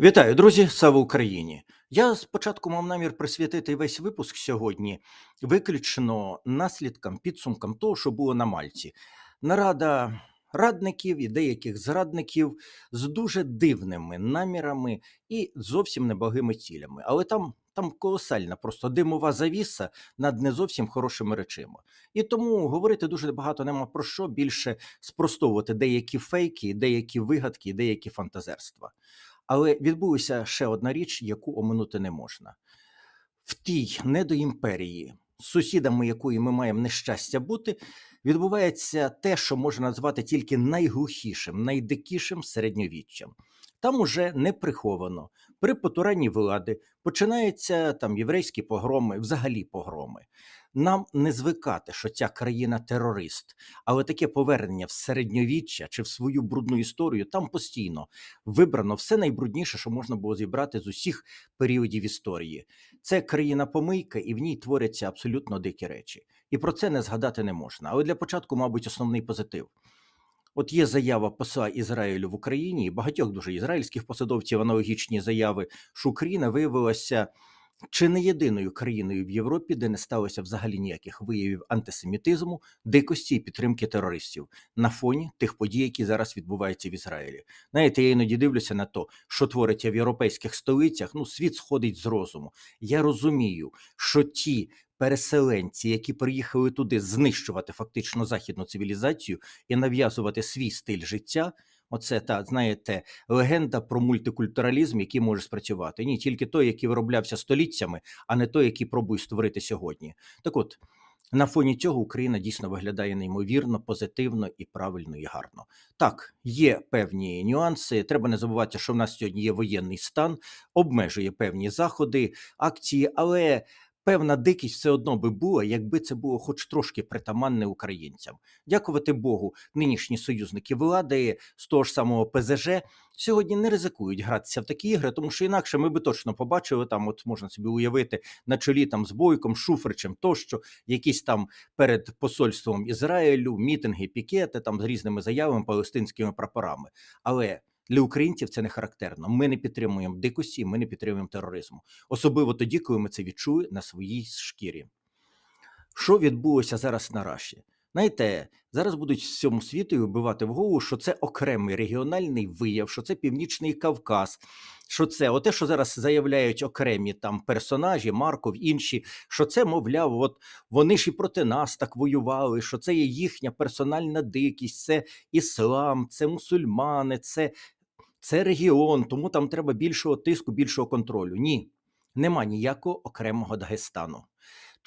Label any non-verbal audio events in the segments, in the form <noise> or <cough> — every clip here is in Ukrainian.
Вітаю, друзі! Слава Україні! Я спочатку мав намір присвятити весь випуск сьогодні виключно наслідкам, підсумкам того, що було на Мальці. Нарада радників і деяких зрадників з дуже дивними намірами і зовсім неблагими цілями. Але там, там колосальна просто димова завіса над не зовсім хорошими речима. І тому говорити дуже багато нема про що більше спростовувати деякі фейки, деякі вигадки, деякі фантазерства. Але відбулася ще одна річ, яку оминути не можна. В тій недоімперії, сусідами якої ми маємо нещастя бути, відбувається те, що можна назвати тільки найглухішим, найдикішим середньовіччям. Там уже не приховано. При потуранні влади починаються там єврейські погроми, взагалі погроми. Нам не звикати, що ця країна терорист, але таке повернення в середньовіччя чи в свою брудну історію там постійно вибрано все найбрудніше, що можна було зібрати з усіх періодів історії. Це країна помийка, і в ній творяться абсолютно дикі речі. І про це не згадати не можна. Але для початку, мабуть, основний позитив. От є заява посла Ізраїлю в Україні і багатьох дуже ізраїльських посадовців аналогічні заяви, що Україна виявилася чи не єдиною країною в Європі, де не сталося взагалі ніяких виявів антисемітизму, дикості і підтримки терористів на фоні тих подій, які зараз відбуваються в Ізраїлі. Знаєте, я іноді дивлюся на то, що твориться в європейських столицях. Ну, світ сходить з розуму. Я розумію, що ті. Переселенці, які приїхали туди знищувати фактично західну цивілізацію і нав'язувати свій стиль життя, Оце та знаєте легенда про мультикультуралізм, який може спрацювати. Ні, тільки той, який вироблявся століттями, а не той, який пробує створити сьогодні. Так от. На фоні цього Україна дійсно виглядає неймовірно, позитивно і правильно і гарно. Так, є певні нюанси. Треба не забувати, що в нас сьогодні є воєнний стан, обмежує певні заходи, акції, але певна дикість все одно би була, якби це було хоч трошки притаманне українцям. Дякувати Богу, нинішні союзники влади з того ж самого ПЗЖ сьогодні не ризикують гратися в такі ігри, тому що інакше ми би точно побачили там, от можна собі уявити на чолі там з Бойком, Шуфричем тощо, якісь там перед посольством Ізраїлю, мітинги, пікети там з різними заявами, палестинськими прапорами. Але для українців це не характерно. Ми не підтримуємо дикості, ми не підтримуємо тероризму, особливо тоді, коли ми це відчули на своїй шкірі. Що відбулося зараз на Раші? Знаєте, зараз будуть всьому світу вбивати в голову, що це окремий регіональний вияв, що це Північний Кавказ, що це оте, що зараз заявляють окремі там персонажі, Марков, інші, що це, мовляв, от вони ж і проти нас так воювали, що це є їхня персональна дикість, це іслам, це мусульмани, це це регіон, тому там треба більшого тиску, більшого контролю. Ні, нема ніякого окремого Дагестану.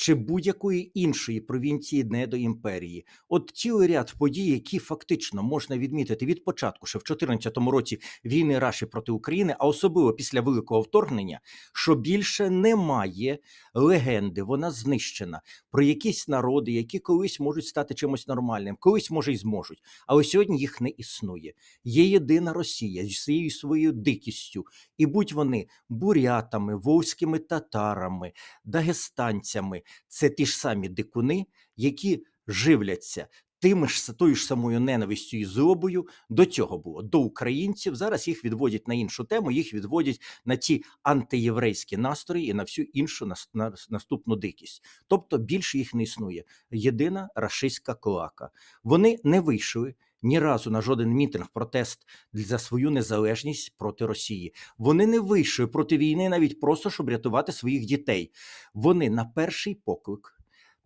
Чи будь-якої іншої провінції недоімперії. От цілий ряд подій, які фактично можна відмітити від початку, ще в 2014 році війни Раші проти України, а особливо після великого вторгнення, що більше немає легенди, вона знищена про якісь народи, які колись можуть стати чимось нормальним, колись може й зможуть, але сьогодні їх не існує. Є єдина Росія зі своєю своєю дикістю, і будь вони бурятами, вовськими татарами, дагестанцями, це ті ж самі дикуни, які живляться. Тими ж тою ж самою ненавистю і злобою до цього було до українців. Зараз їх відводять на іншу тему, їх відводять на ті антиєврейські настрої і на всю іншу нас- наступну дикість. Тобто більше їх не існує. Єдина рашистська клака. Вони не вийшли ні разу на жоден мітинг, протест за свою незалежність проти Росії. Вони не вийшли проти війни навіть просто щоб рятувати своїх дітей. Вони на перший поклик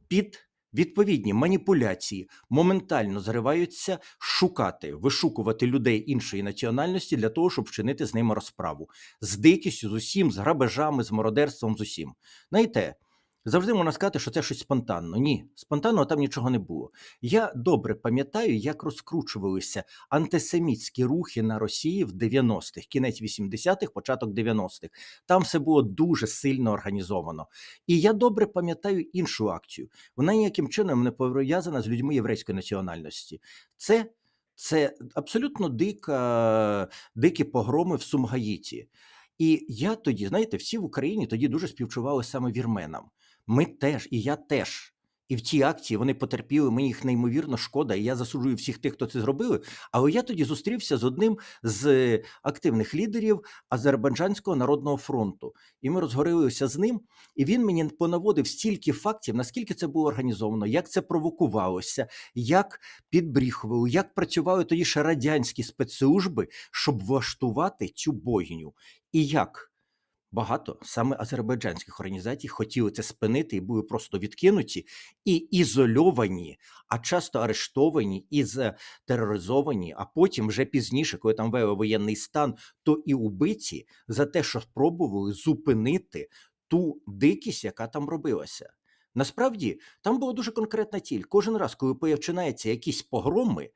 під відповідні маніпуляції моментально зриваються шукати, вишукувати людей іншої національності для того, щоб вчинити з ними розправу з дикістю, з усім, з грабежами, з мародерством, з усім. Знаєте, завжди можна сказати, що це щось спонтанно. Ні, спонтанного там нічого не було. Я добре пам'ятаю, як розкручувалися антисемітські рухи на Росії в 90-х, кінець 80-х, початок 90-х. Там все було дуже сильно організовано. І я добре пам'ятаю іншу акцію. Вона ніяким чином не пов'язана з людьми єврейської національності. Це, це абсолютно дика, дикі погроми в Сумгаїті. І я тоді, знаєте, всі в Україні тоді дуже співчували саме вірменам. Ми теж, і я теж. І в тій акції вони потерпіли, мені їх неймовірно шкода, і я засуджую всіх тих, хто це зробили. Але я тоді зустрівся з одним з активних лідерів Азербайджанського народного фронту. І ми розгорилися з ним, і він мені понаводив стільки фактів, наскільки це було організовано, як це провокувалося, як підбріхували, як працювали тоді ще радянські спецслужби, щоб влаштувати цю бойню. І як багато саме азербайджанських організацій хотіли це спинити і були просто відкинуті і ізольовані, а часто арештовані і тероризовані, а потім вже пізніше, коли там вели воєнний стан, то і убиті за те, що спробували зупинити ту дикість, яка там робилася. Насправді там була дуже конкретна ціль. Кожен раз, коли починаються якісь погроми,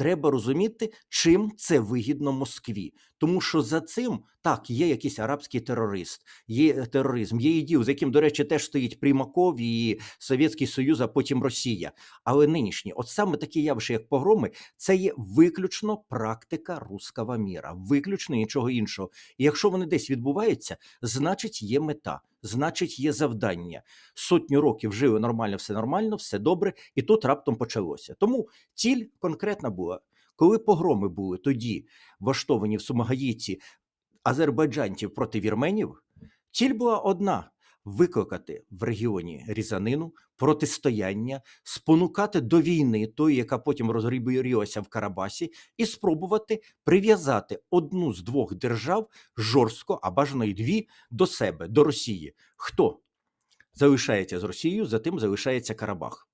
треба розуміти, чим це вигідно Москві. Тому що за цим так є якийсь арабський терорист, є тероризм, є іділ, з яким, до речі, теж стоїть Примаков і Совєтський Союз, а потім Росія. Але нинішні, от саме такі явища, як погроми, це є виключно практика руского міра, виключно нічого іншого. І якщо вони десь відбуваються, значить є мета. Значить, є завдання. Сотню років жили нормально, все нормально, все добре, і тут раптом почалося. Тому ціль конкретна була. Коли погроми були тоді влаштовані в Сумагаїці азербайджанців проти вірменів, ціль була одна: викликати в регіоні різанину, протистояння, спонукати до війни, тої, яка потім розгрібилася в Карабасі, і спробувати прив'язати одну з двох держав жорстко, а бажано й дві до себе, до Росії. Хто залишається з Росією, за тим залишається Карабах.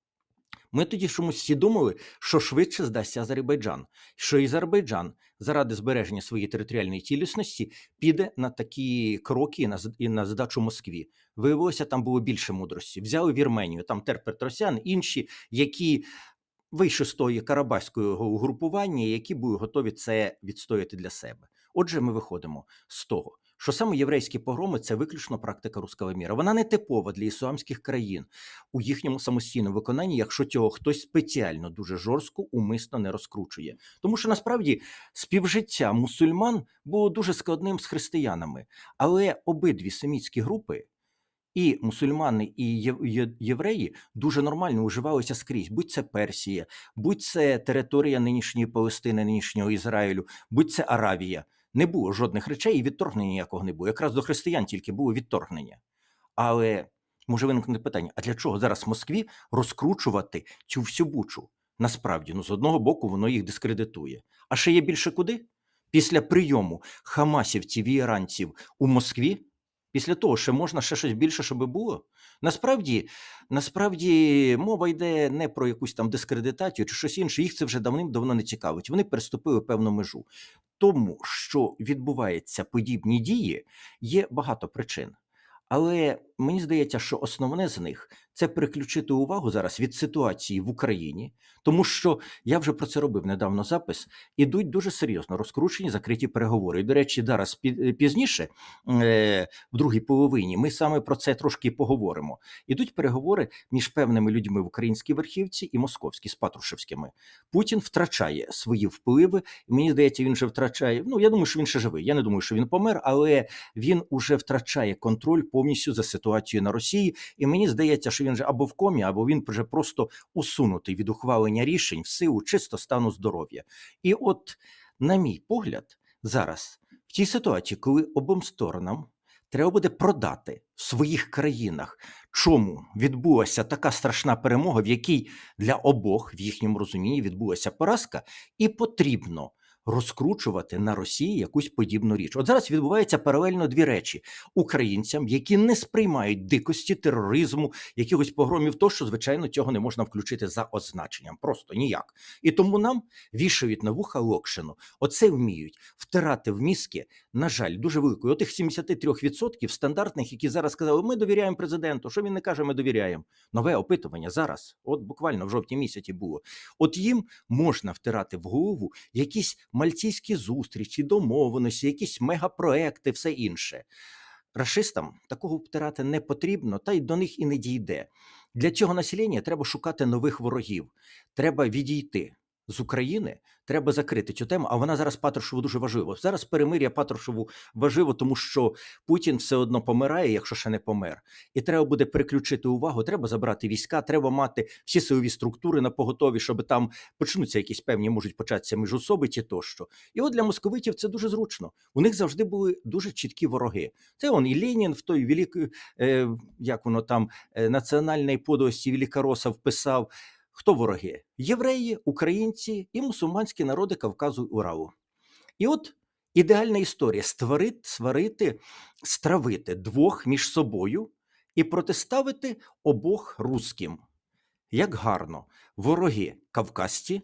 Ми тоді чомусь всі думали, що швидше здасться Азербайджан, що Азербайджан заради збереження своєї територіальної цілісності піде на такі кроки і на, і на здачу Москві. Виявилося, там було більше мудрості. Взяли Вірменію, там Тер Петросян, інші, які вийшли з тої карабаської угрупування, які були готові це відстояти для себе. Отже, ми виходимо з того, що саме єврейські погроми це виключно практика руского міра. Вона не типова для ісламських країн у їхньому самостійному виконанні, якщо цього хтось спеціально дуже жорстко умисно не розкручує. Тому що насправді співжиття мусульман було дуже складним з християнами, але обидві семітські групи. І мусульмани, і євреї дуже нормально уживалися скрізь, будь це Персія, будь це територія нинішньої Палестини, нинішнього Ізраїлю, будь це Аравія не було жодних речей і відторгнення ніякого не було. Якраз до християн тільки було відторгнення. Але може виникнути питання: а для чого зараз Москві розкручувати цю всю бучу? Насправді, ну з одного боку, воно їх дискредитує. А ще є більше куди? Після прийому хамасівців і іранців у Москві, після того, ще можна ще щось більше, щоб було. Насправді, насправді мова йде не про якусь там дискредитацію чи щось інше. Їх це вже давним-давно не цікавить. Вони переступили певну межу тому, що відбуваються подібні дії, є багато причин. Але мені здається, що основне з них це переключити увагу зараз від ситуації в Україні, тому що я вже про це робив недавно запис. Ідуть дуже серйозно розкручені закриті переговори. І, До речі, зараз пізніше, е, в другій половині, ми саме про це трошки поговоримо. Ідуть переговори між певними людьми в українській верхівці і московській з Патрушевськими. Путін втрачає свої впливи. Мені здається, він вже втрачає. Ну я думаю, що він ще живий. Я не думаю, що він помер, але він уже втрачає контроль повністю за ситуацією на Росії. І мені здається, що він вже або в комі, або він вже просто усунутий від ухвалення рішень в силу чисто стану здоров'я. І от, на мій погляд, зараз в тій ситуації, коли обом сторонам треба буде продати в своїх країнах, чому відбулася така страшна перемога, в якій для обох в їхньому розумінні відбулася поразка, і потрібно розкручувати на Росії якусь подібну річ. От зараз відбуваються паралельно дві речі українцям, які не сприймають дикості, тероризму, якихось погромів, то що звичайно цього не можна включити за означенням, просто ніяк. І тому нам вішають на вуха локшину. Оце вміють втирати в мізки, на жаль, дуже великою. Отих 73% стандартних, які зараз сказали, ми довіряємо президенту. Що він не каже, ми довіряємо. Нове опитування зараз, от буквально в жовтні місяці було. От їм можна втирати в голову якісь мальтійські зустрічі, домовленості, якісь мегапроекти, все інше. Рашистам такого втирати не потрібно, та й до них і не дійде. Для цього населення треба шукати нових ворогів, треба відійти. З України треба закрити цю тему, а вона зараз Патрушеву дуже важлива. Зараз перемир'я Патрушеву важливо, тому що Путін все одно помирає, якщо ще не помер. І треба буде переключити увагу. Треба забрати війська, треба мати всі силові структури на поготові, щоб там почнуться якісь певні, можуть початися міжособиті тощо. І от для московитів це дуже зручно. У них завжди були дуже чіткі вороги. Це он і Ленін в той великий, е, як воно там, е, національній подості Великоросов писав. Хто вороги? Євреї, українці і мусульманські народи Кавказу і Уралу. І от ідеальна історія: створити, сварити, стравити двох між собою і протиставити обох русським. Як гарно, вороги кавказці,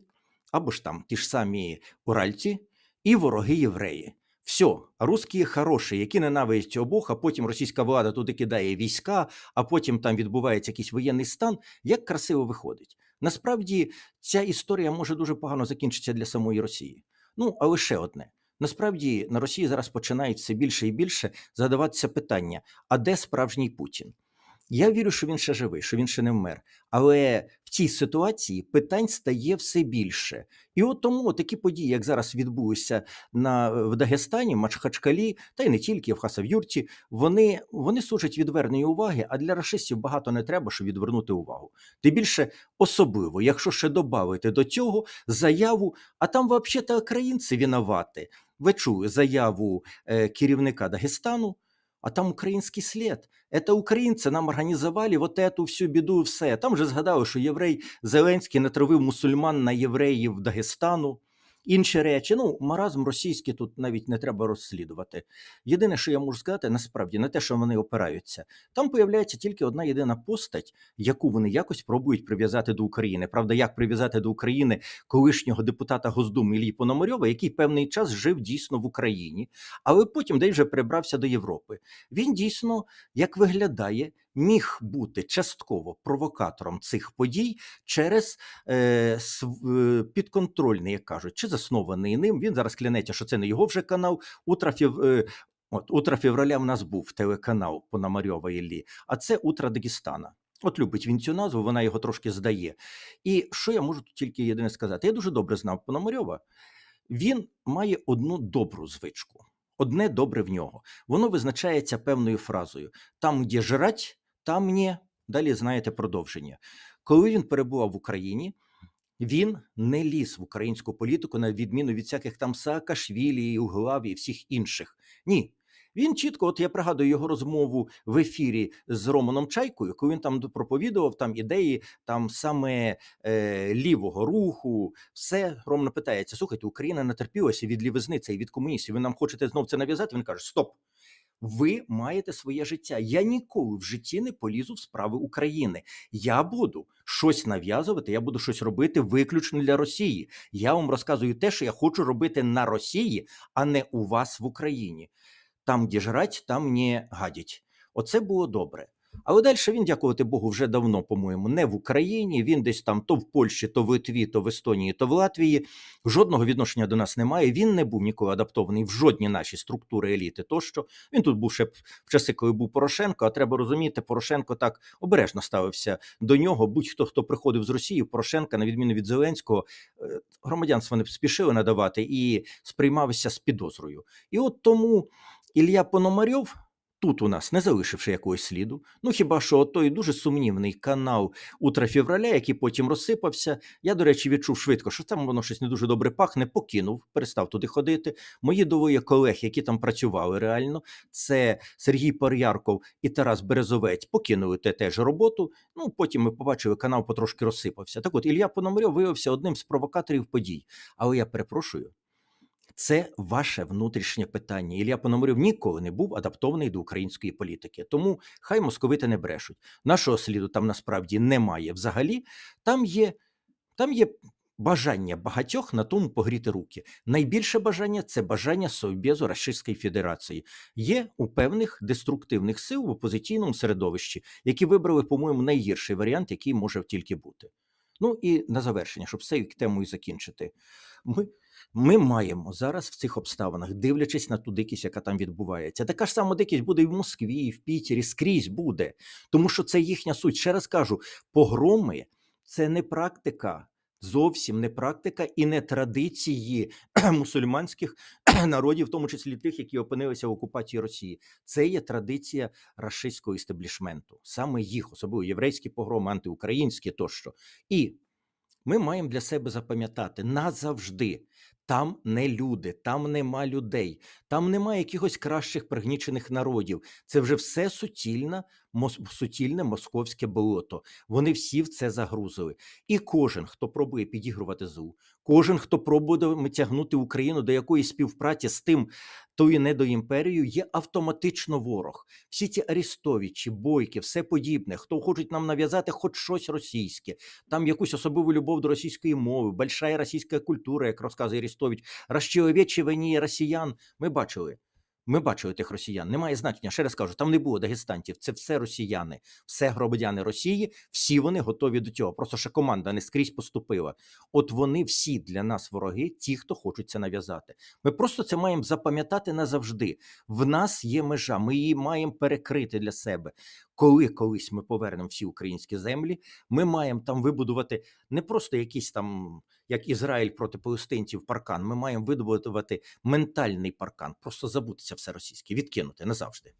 або ж там ті ж самі уральці, і вороги євреї. Все, русські хороші, які ненавидять обох, а потім російська влада туди кидає війська, а потім там відбувається якийсь воєнний стан. Як красиво виходить. Насправді ця історія може дуже погано закінчитися для самої Росії. Ну, а лише одне. Насправді на Росії зараз починають все більше і більше задаватися питання: а де справжній Путін? Я вірю, що він ще живий, що він ще не вмер. Але в цій ситуації питань стає все більше. І от тому такі події, як зараз відбулися на, в Дагестані, Мачхачкалі, та й не тільки в Хасавюрті, вони, вони служать відвернення уваги, а для рашистів багато не треба, щоб відвернути увагу. Тим більше особливо, якщо ще додати до цього заяву, а там взагалі українці винувати. Ви чули заяву е, керівника Дагестану, а там український слід. Это українці нам організували вот эту всю біду і все. Там вже згадали, що єврей Зеленський натравив мусульман на євреїв Дагестану. Інші речі, ну, маразм російський тут навіть не треба розслідувати. Єдине, що я можу сказати, насправді, не те, що вони опираються. Там появляється тільки одна єдина постать, яку вони якось пробують прив'язати до України. Правда, як прив'язати до України колишнього депутата Госдуми Іллі Пономарьова, який певний час жив дійсно в Україні, але потім десь вже перебрався до Європи. Він дійсно, як виглядає, міг бути частково провокатором цих подій через е, е, підконтрольний, як кажуть, чи заснований ним. Він зараз клянеться, що це не його вже канал. Утро, фів, е, от, утро февраля в нас був телеканал Пономарьова Іллі, а це Утро Дагестана. От любить він цю назву, вона його трошки здає. І що я можу тут тільки єдине сказати? Я дуже добре знав Пономарьова. Він має одну добру звичку. Одне добре в нього. Воно визначається певною фразою: там, де жрать, там ні. Далі знаєте продовження. Коли він перебував в Україні, він не ліз в українську політику, на відміну від всяких там Саакашвілі, Углаві і всіх інших. Ні. Він чітко, от я пригадую його розмову в ефірі з Романом Чайкою, коли він там проповідував там ідеї там саме е, лівого руху, все Роман питається: слухайте, Україна натерпілася від лівизни це і від комуністів. Ви нам хочете знов це нав'язати? Він каже: Стоп! Ви маєте своє життя. Я ніколи в житті не полізу в справи України. Я буду щось нав'язувати, я буду щось робити виключно для Росії. Я вам розказую те, що я хочу робити на Росії, а не у вас в Україні. Там, де жрать, там не гадять. Оце було добре. Але далі він, дякувати Богу, вже давно, по-моєму, не в Україні. Він десь там то в Польщі, то в Литві, то в Естонії, то в Латвії. Жодного відношення до нас немає. Він не був ніколи адаптований в жодні наші структури еліти. Тощо він тут був ще в часи, коли був Порошенко. А треба розуміти, Порошенко так обережно ставився до нього. Будь-хто хто приходив з Росії, Порошенка, на відміну від Зеленського, е, громадянство не спішили надавати і сприймався з підозрою. І от тому Ілля Пономарьов. Тут у нас не залишивши якогось сліду. Ну хіба що той дуже сумнівний канал Утра февраля, який потім розсипався. Я, до речі, відчув швидко, що там воно щось не дуже добре пахне, покинув, перестав туди ходити. Мої двоє колег, які там працювали реально, це Сергій Пар'ярков і Тарас Березовець, покинули те теж роботу. Ну потім ми побачили, канал потрошки розсипався. Так от Ілля Пономарьов виявився одним з провокаторів подій. Але я перепрошую. Це ваше внутрішнє питання. Ілля Пономарьов ніколи не був адаптований до української політики. Тому хай московити не брешуть. Нашого сліду там насправді немає взагалі. Там є, там є бажання багатьох на тому погріти руки. Найбільше бажання це бажання Совбезу Російської Федерації. Є у певних деструктивних сил в опозиційному середовищі, які вибрали, по-моєму, найгірший варіант, який може тільки бути. Ну і на завершення, щоб цю тему і закінчити. Ми ми маємо зараз в цих обставинах, дивлячись на ту дикість, яка там відбувається. Така ж сама дикість буде і в Москві, і в Пітері, скрізь буде. Тому що це їхня суть. Ще раз кажу: погроми це не практика. зовсім не практика і не традиції <clears throat> мусульманських <clears throat> народів, в тому числі тих, які опинилися в окупації Росії. Це є традиція рашистського істеблішменту, саме їх, особливо єврейські погроми, антиукраїнські тощо. І ми маємо для себе запам'ятати назавжди. Там не люди, там нема людей, там немає якихось кращих пригнічених народів. Це вже все суцільне, мос, суцільне московське болото. Вони всі в це загрузили. І кожен, хто пробує підігрувати ЗУ, кожен, хто пробує тягнути Україну до якоїсь співпраці з тим, тою недоімперією, є автоматично ворог. Всі ці арестовичі, бойки, все подібне, хто хочуть нам нав'язати хоч щось російське, там якусь особливу любов до російської мови, большая російська культура, як розказує Арестович, розчоловічі вині росіян. Ми бачили. Ми бачили тих росіян. Немає значення. Ще раз кажу, там не було дагестантів. Це все росіяни, все громадяни Росії. Всі вони готові до цього. Просто ще команда не скрізь поступила. От вони всі для нас вороги, ті, хто хочуть це нав'язати. Ми просто це маємо запам'ятати назавжди. В нас є межа. Ми її маємо перекрити для себе. Коли колись ми повернемо всі українські землі, ми маємо там вибудувати не просто якийсь там, як Ізраїль проти палестинців, паркан. Ми маємо вибудувати ментальний паркан, просто забутися все російське, відкинути назавжди.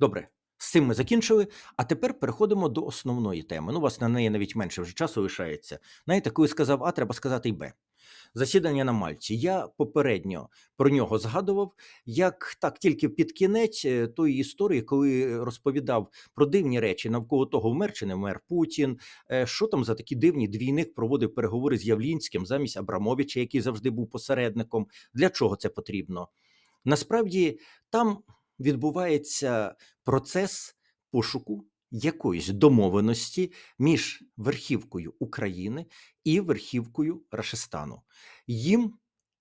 Добре, з цим ми закінчили. А тепер переходимо до основної теми. Ну, у вас на неї навіть менше вже часу лишається. Знаєте, коли сказав А, треба сказати й Б. Засідання на Мальці. Я попередньо про нього згадував, як так тільки під кінець е, тої історії, коли розповідав про дивні речі навколо того, вмер чи не вмер Путін, е, що там за такі дивні двійник проводив переговори з Явлінським замість Абрамовича, який завжди був посередником. Для чого це потрібно? Насправді там відбувається процес пошуку якоїсь домовленості між верхівкою України і верхівкою Рашистану. Їм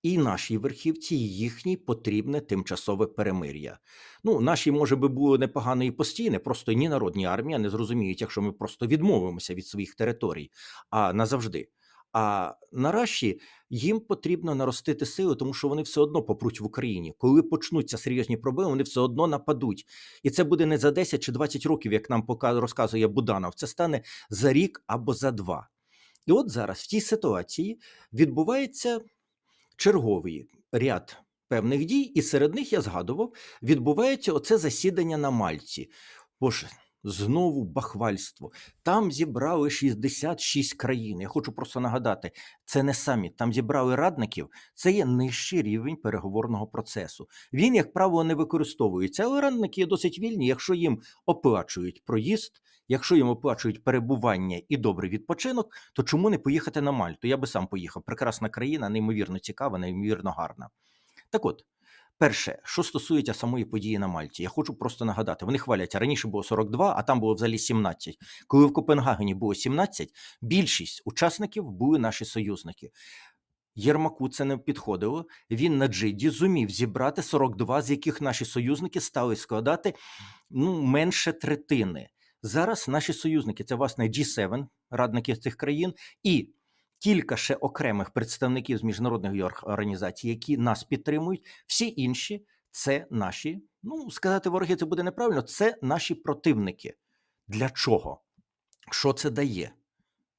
і нашій верхівці, і їхній потрібне тимчасове перемир'я. Ну, наші, може би, було непогано і постійне, просто ні народні армії не зрозуміють, якщо ми просто відмовимося від своїх територій, а назавжди. А наразі їм потрібно наростити сили, тому що вони все одно попруть в Україні. Коли почнуться серйозні проблеми, вони все одно нападуть. І це буде не за 10 чи 20 років, як нам розказує Буданов. Це стане за рік або за два. І от зараз в тій ситуації відбувається черговий ряд певних дій, і серед них я згадував, відбувається оце засідання на Мальці. Боже, знову бахвальство. Там зібрали 66 країн. Я хочу просто нагадати, це не саміт. Там зібрали радників. Це є нижчий рівень переговорного процесу. Він, як правило, не використовується, але радники є досить вільні, якщо їм оплачують проїзд. Якщо їм оплачують перебування і добрий відпочинок, то чому не поїхати на Мальту? Я би сам поїхав. Прекрасна країна, неймовірно цікава, неймовірно гарна. Так от, перше, що стосується самої події на Мальті, я хочу просто нагадати: вони хваляться раніше було 42, а там було взагалі 17. Коли в Копенгагені було 17, більшість учасників були наші союзники. Єрмаку це не підходило. Він на Джиді зумів зібрати 42, з яких наші союзники стали складати ну, менше третини. Зараз наші союзники це власне G7, радники цих країн, і кілька ще окремих представників з міжнародних організацій, які нас підтримують. Всі інші це наші, ну сказати вороги, це буде неправильно. Це наші противники. Для чого? Що це дає?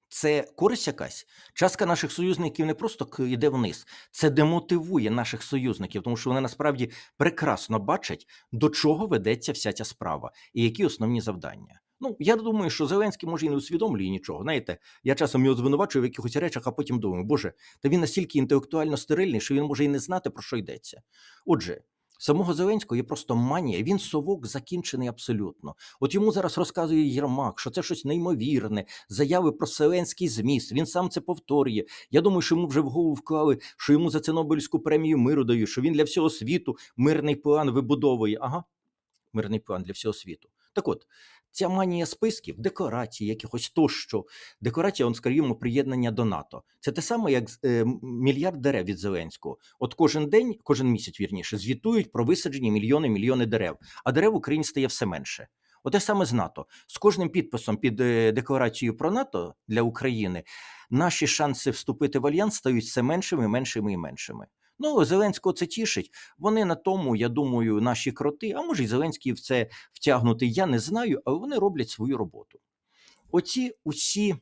Це користь якась. Частка наших союзників не просто йде вниз, це демотивує наших союзників, тому що вони насправді прекрасно бачать, до чого ведеться вся ця справа і які основні завдання. Ну, я думаю, що Зеленський може і не усвідомлює нічого. Знаєте, я часом його звинувачую в якихось речах, а потім думаю, боже, та він настільки інтелектуально стерильний, що він може і не знати, про що йдеться. Отже, самого Зеленського є просто манія. Він совок закінчений абсолютно. От йому зараз розказує Єрмак, що це щось неймовірне, заяви про вселенський зміст. Він сам це повторює. Я думаю, що йому вже в голову вклали, що йому за це Нобелівську премію миру дають, що він для всього світу мирний план вибудовує. Ага, мирний план для всього світу. Так от. Ця манія списків, декорацій, якихось тощо, декорація, он, скажімо, приєднання до НАТО. Це те саме, як е, мільярд дерев від Зеленського. От кожен день, кожен місяць вірніше, звітують про висаджені мільйони мільйони дерев, а дерев в Україні стає все менше. Оте саме з НАТО. З кожним підписом під е, декларацією про НАТО для України наші шанси вступити в альянс стають все меншими, меншими і меншими. Ну, Зеленського це тішить. Вони на тому, я думаю, наші кроти, а може й Зеленський в це втягнутий, я не знаю, але вони роблять свою роботу. Оці усі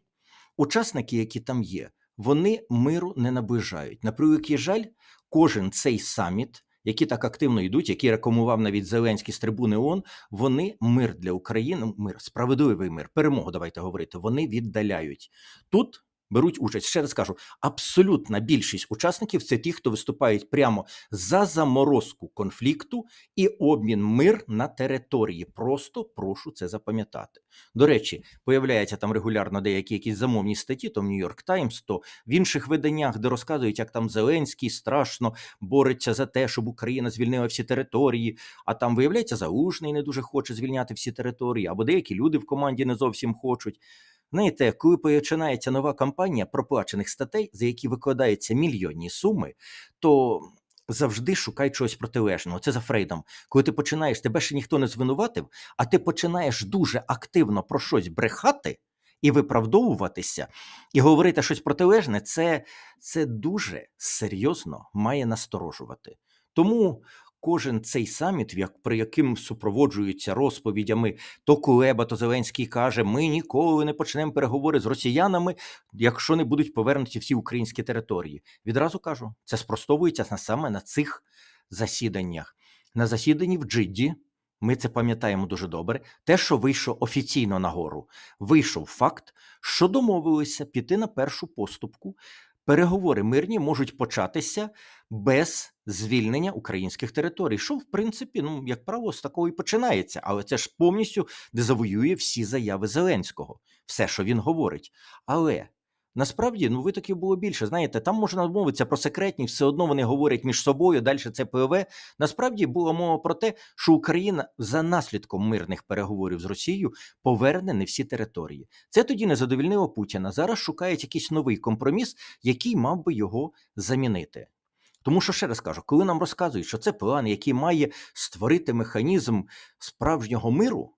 учасники, які там є, вони миру не наближають. На превеликий жаль, кожен цей саміт, які так активно йдуть, які рекламував навіть Зеленський з трибуни ООН, вони мир для України, мир, справедливий мир, перемогу, давайте говорити, вони віддаляють. Тут беруть участь. Ще раз кажу, абсолютна більшість учасників це ті, хто виступають прямо за заморозку конфлікту і обмін мир на території. Просто прошу це запам'ятати. До речі, появляються там регулярно деякі якісь замовні статті, то в Нью-Йорк Таймс, то в інших виданнях, де розказують, як там Зеленський страшно бореться за те, щоб Україна звільнила всі території. А там виявляється, Залужний не дуже хоче звільняти всі території, або деякі люди в команді не зовсім хочуть. Знаєте, коли починається нова кампанія проплачених статей, за які викладаються мільйонні суми, то завжди шукай чогось протилежного. Це за Фрейдом. Коли ти починаєш, тебе ще ніхто не звинуватив, а ти починаєш дуже активно про щось брехати і виправдовуватися, і говорити щось протилежне, це, це дуже серйозно має насторожувати. Тому кожен цей саміт, як при яким супроводжуються розповідями, то Кулеба, то Зеленський каже: ми ніколи не почнемо переговори з росіянами, якщо не будуть повернуті всі українські території. Відразу кажу, це спростовується на- саме на цих засіданнях. На засіданні в Джидді. Ми це пам'ятаємо дуже добре. Те, що вийшло офіційно нагору, вийшов факт, що домовилися піти на першу поступку. Переговори мирні можуть початися без звільнення українських територій. Що, в принципі, ну як правило, з такого і починається, але це ж повністю дезавоює всі заяви Зеленського, все, що він говорить. Але насправді ну витоків було більше. Знаєте, там можна домовитися про секретні, все одно вони говорять між собою. Далі це ПВ. Насправді була мова про те, що Україна за наслідком мирних переговорів з Росією поверне не всі території. Це тоді не задовільнило Путіна. Зараз шукають якийсь новий компроміс, який мав би його замінити. Тому що ще раз кажу, коли нам розказують, що це план, який має створити механізм справжнього миру,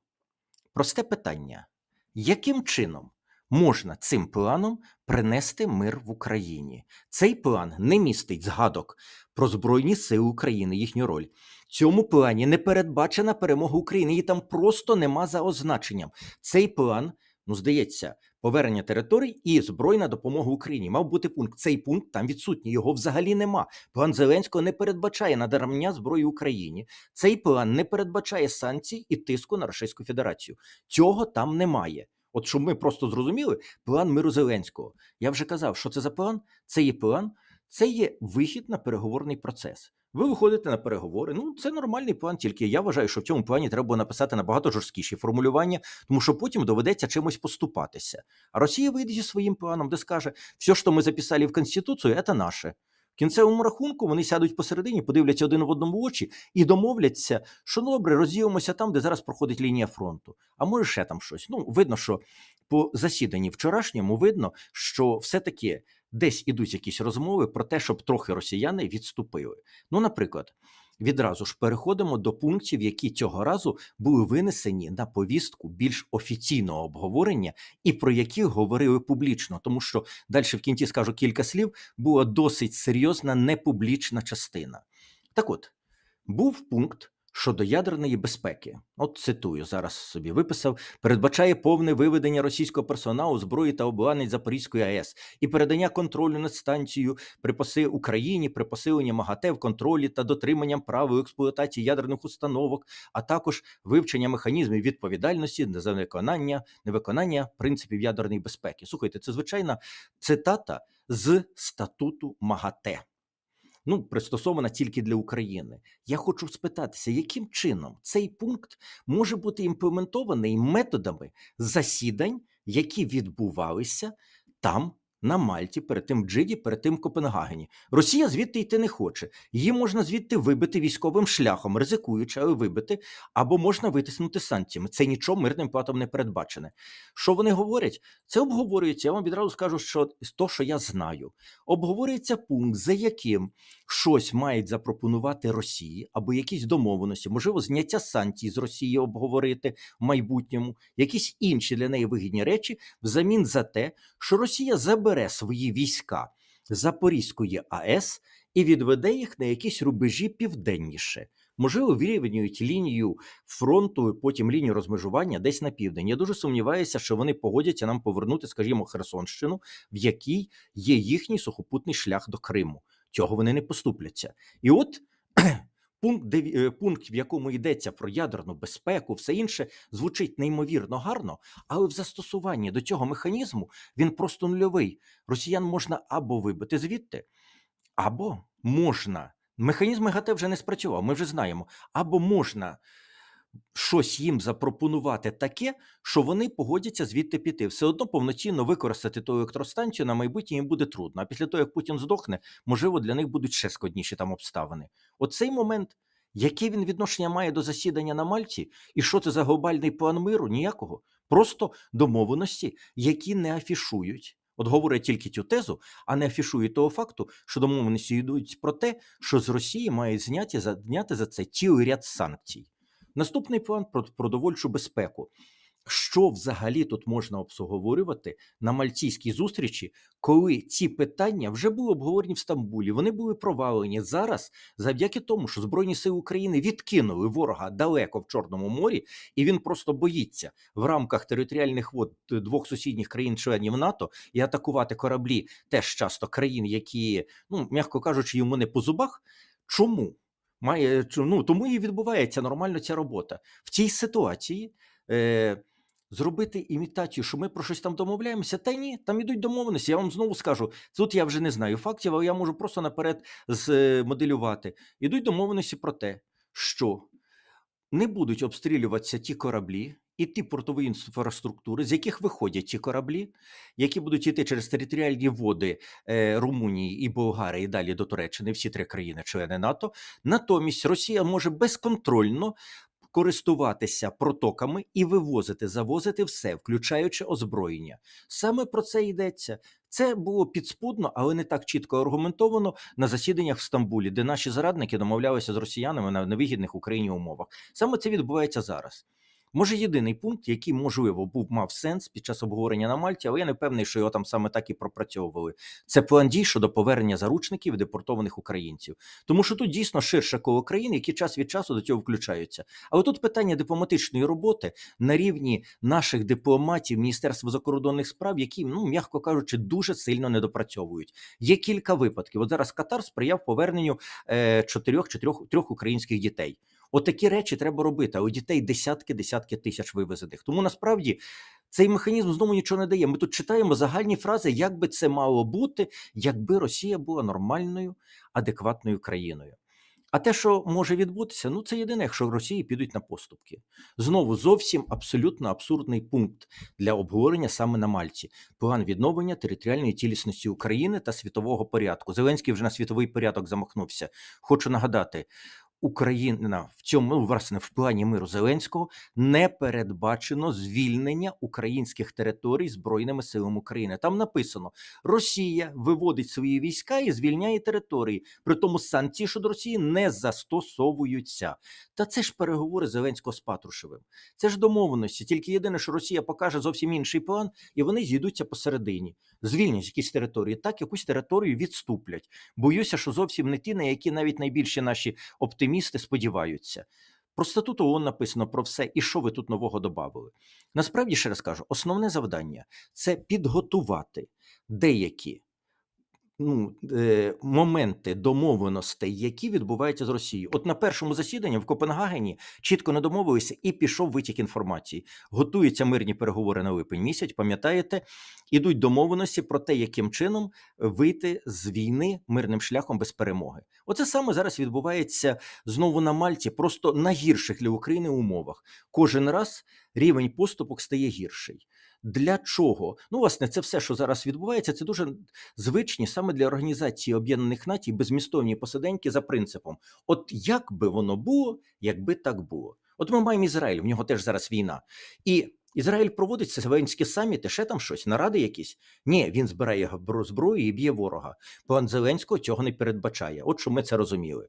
просте питання: яким чином можна цим планом принести мир в Україні? Цей план не містить згадок про Збройні Сили України, їхню роль. В цьому плані не передбачена перемога України, її там просто нема за означенням. Цей план, ну здається, повернення територій і збройна допомога Україні. Мав бути пункт. Цей пункт там відсутній. Його взагалі нема. План Зеленського не передбачає надармання зброї Україні. Цей план не передбачає санкцій і тиску на Російську Федерацію. Цього там немає. От щоб ми просто зрозуміли, план миру Зеленського. Я вже казав, що це за план? Це є план, це є вихід на переговорний процес. Ви виходите на переговори. Ну, це нормальний план, тільки я вважаю, що в цьому плані треба написати набагато жорсткіші формулювання, тому що потім доведеться чимось поступатися. А Росія вийде зі своїм планом, де скаже, все, що ми записали в Конституцію, це наше. Кінцевому рахунку вони сядуть посередині, подивляться один в одному в очі і домовляться, що ну, добре, розділимося там, де зараз проходить лінія фронту. А може ще там щось. Ну, видно, що по засіданні вчорашньому видно, що все-таки десь ідуть якісь розмови про те, щоб трохи росіяни відступили. Ну, наприклад, відразу ж переходимо до пунктів, які цього разу були винесені на повістку більш офіційного обговорення і про які говорили публічно, тому що далі в кінці скажу кілька слів, була досить серйозна непублічна частина. Так от, був пункт щодо ядерної безпеки. От цитую, зараз собі виписав: передбачає повне виведення російського персоналу, зброї та обладнань Запорізької АЕС і передання контролю над станцією при поси Україні при посиленні МАГАТЕ в контролі та дотриманням правил експлуатації ядерних установок, а також вивчення механізмів відповідальності за виконання невиконання принципів ядерної безпеки. Слухайте, це звичайна цитата з статуту МАГАТЕ. Ну, пристосована тільки для України. Я хочу спитатися, яким чином цей пункт може бути імплементований методами засідань, які відбувалися там, на Мальті, перед тим Джиді, перед тим Копенгагені. Росія звідти йти не хоче. Її можна звідти вибити військовим шляхом, ризикуючи, але вибити, або можна витиснути санкціями. Це нічого мирним платом не передбачене. Що вони говорять? Це обговорюється. Я вам відразу скажу, що то, що я знаю, обговорюється пункт, за яким щось мають запропонувати Росії або якісь домовленості, можливо, зняття санкцій з Росії обговорити в майбутньому, якісь інші для неї вигідні речі, взамін за те, що Росія забере свої війська Запорізької АЕС і відведе їх на якісь рубежі південніше. можливо, вирівнюють лінію фронту, потім лінію розмежування десь на південь. Я дуже сумніваюся, що вони погодяться нам повернути, скажімо, Херсонщину, в якій є їхній сухопутний шлях до Криму. Цього вони не поступляться. І от пункт, е, пункт, в якому йдеться про ядерну безпеку, все інше, звучить неймовірно гарно, але в застосуванні до цього механізму він просто нульовий. Росіян можна або вибити звідти, або можна. Механізм ГТ вже не спрацював, ми вже знаємо. Або можна щось їм запропонувати таке, що вони погодяться звідти піти. Все одно повноцінно використати ту електростанцію на майбутнє їм буде трудно. А після того, як Путін здохне, можливо, для них будуть ще складніші там обставини. Оцей момент, яке він відношення має до засідання на Мальті, і що це за глобальний план миру? Ніякого. Просто домовленості, які не афішують. От говорять тільки цю тезу, а не афішують того факту, що домовленості йдуть про те, що з Росії мають зняти зняти за це цілий ряд санкцій. Наступний план про продовольчу безпеку. Що взагалі тут можна обговорювати на мальтійській зустрічі, коли ці питання вже були обговорені в Стамбулі? Вони були провалені зараз завдяки тому, що Збройні сили України відкинули ворога далеко в Чорному морі, і він просто боїться в рамках територіальних вод двох сусідніх країн-членів НАТО і атакувати кораблі теж часто країн, які, ну м'яко кажучи, йому не по зубах. Чому? Має чу- ну, тому і відбувається нормально ця робота. В цій ситуації е, зробити імітацію, що ми про щось там домовляємося, та ні, там ідуть домовленості. Я вам знову скажу, тут я вже не знаю фактів, але я можу просто наперед змоделювати. Ідуть домовленості про те, що не будуть обстрілюватися ті кораблі і ті портові інфраструктури, з яких виходять ті кораблі, які будуть йти через територіальні води е, Румунії і Болгарії і далі до Туреччини, всі три країни-члени НАТО. Натомість Росія може безконтрольно користуватися протоками і вивозити, завозити все, включаючи озброєння. Саме про це йдеться. Це було підспудно, але не так чітко аргументовано на засіданнях в Стамбулі, де наші зарадники домовлялися з росіянами на невигідних Україні умовах. Саме це відбувається зараз. Може, єдиний пункт, який можливо був мав сенс під час обговорення на Мальті, але я не певний, що його там саме так і пропрацьовували. Це план дій щодо повернення заручників депортованих українців. Тому що тут дійсно ширше коло країн, які час від часу до цього включаються. Але тут питання дипломатичної роботи на рівні наших дипломатів Міністерства закордонних справ, які, ну м'яко кажучи, дуже сильно недопрацьовують. Є кілька випадків. От зараз Катар сприяв поверненню е, чотирьох чи трьох українських дітей. Отакі речі треба робити. А у дітей десятки, десятки тисяч вивезених. Тому насправді цей механізм знову нічого не дає. Ми тут читаємо загальні фрази, як би це мало бути, якби Росія була нормальною, адекватною країною. А те, що може відбутися, ну це єдине, якщо в Росії підуть на поступки. Знову зовсім абсолютно абсурдний пункт для обговорення саме на Мальті. План відновлення територіальної цілісності України та світового порядку. Зеленський вже на світовий порядок замахнувся. Хочу нагадати. Україна в цьому ну, власне в плані миру Зеленського не передбачено звільнення українських територій збройними силами України. Там написано: Росія виводить свої війська і звільняє території. При тому санкції щодо Росії не застосовуються. Та це ж переговори Зеленського з Патрушевим. Це ж домовленості. Тільки єдине, що Росія покаже зовсім інший план, і вони зійдуться посередині. Звільнять якісь території, так якусь територію відступлять. Боюся, що зовсім не ті, на які навіть найбільші наші оптимісти сподіваються. Про статут ООН написано про все, і що ви тут нового додали. Насправді, ще раз кажу, основне завдання це підготувати деякі ну, е, моменти домовленостей, які відбуваються з Росією. От на першому засіданні в Копенгагені чітко не домовилися і пішов витік інформації. Готуються мирні переговори на липень місяць. Пам'ятаєте, ідуть домовленості про те, яким чином вийти з війни мирним шляхом без перемоги. Оце саме зараз відбувається знову на Мальті, просто на гірших для України умовах. Кожен раз рівень поступок стає гірший. Для чого? Ну, власне, це все, що зараз відбувається, це дуже звичні саме для Організації Об'єднаних Націй безмістовні посиденьки за принципом: от як би воно було, якби так було. От ми маємо Ізраїль, в нього теж зараз війна. І Ізраїль проводить Севенські саміти, ще там щось, наради якісь. Ні, він збирає зброю і б'є ворога. План Зеленського цього не передбачає. От що ми це розуміли.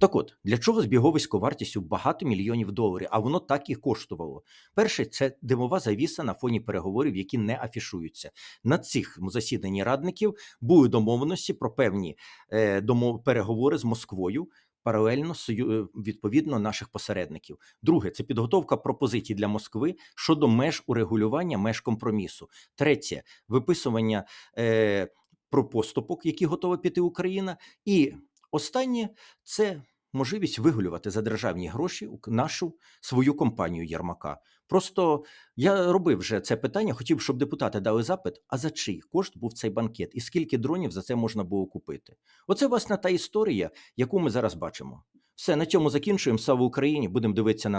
Так от, для чого збіговисько вартістю багато мільйонів доларів, а воно так і коштувало. Перше, це димова завіса на фоні переговорів, які не афішуються. На цих засіданні радників були домовленості про певні е, переговори з Москвою. Паралельно е, відповідно наших посередників. Друге це підготовка пропозицій для Москви щодо меж урегулювання, меж компромісу. Третє виписування е, про поступок, які готова піти Україна. І останнє це можливість вигулювати за державні гроші нашу свою компанію Єрмака. Просто я робив вже це питання, хотів, щоб депутати дали запит, а за чий кошт був цей банкет, і скільки дронів за це можна було купити. Оце власне та історія, яку ми зараз бачимо. Все на цьому закінчуємо. Слава Україні! Будемо дивитися на.